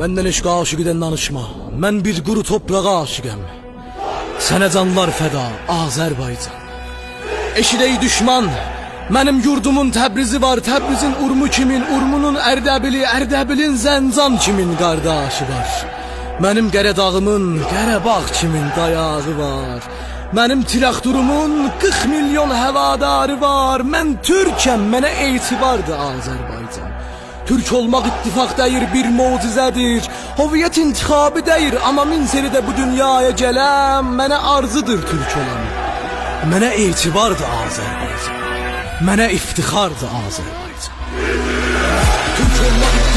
Məndən eşq aşiqidən danışma. Mən bir quru torpağa aşiqəm. Sənə canlar fəda, Azərbaycan. Eşidey düşman, mənim yurdumun Təbrizi var, Təbrizin Urmu kimin, Urmunun Ərdəbili, Ərdəbilin Zəncan kimin qardaşı var. Mənim Qəradağımın Qarabağ kimin dayağı var. Mənim traktorumun 40 milyon həvadarı var. Mən Türkəm, mənə etibardır Azərbaycan. Türk olmaq ittifaq deyir, bir mucizədir. Hoviyyət intihabı deyir, amma min seni də bu dünyaya gələm, mənə arzıdır Türk olan. Mənə etibardır Azərbaycan. Mənə iftixardır Azərbaycan. Türk olmaq